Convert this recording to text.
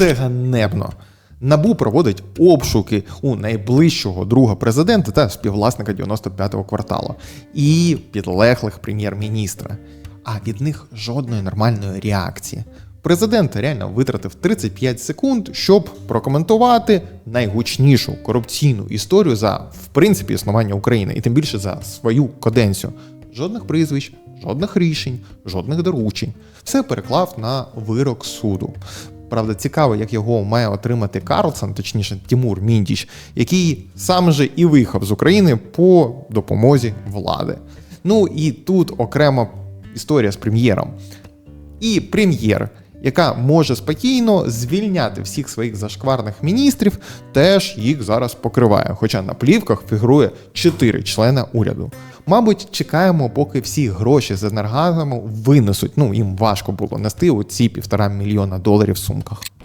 Це ганебно. Набу проводить обшуки у найближчого друга президента та співвласника 95-го кварталу і підлеглих прем'єр-міністра. А від них жодної нормальної реакції. Президент реально витратив 35 секунд, щоб прокоментувати найгучнішу корупційну історію за в принципі існування України, і тим більше за свою каденцію. Жодних прізвищ, жодних рішень, жодних доручень. Все переклав на вирок суду. Правда, цікаво, як його має отримати Карлсон, точніше Тимур Міндіч, який сам же і виїхав з України по допомозі влади. Ну і тут окрема історія з прем'єром. І прем'єр, яка може спокійно звільняти всіх своїх зашкварних міністрів, теж їх зараз покриває. Хоча на плівках фігурує 4 члена уряду. Мабуть, чекаємо, поки всі гроші з енергазами винесуть. Ну їм важко було нести оці півтора мільйона доларів в сумках.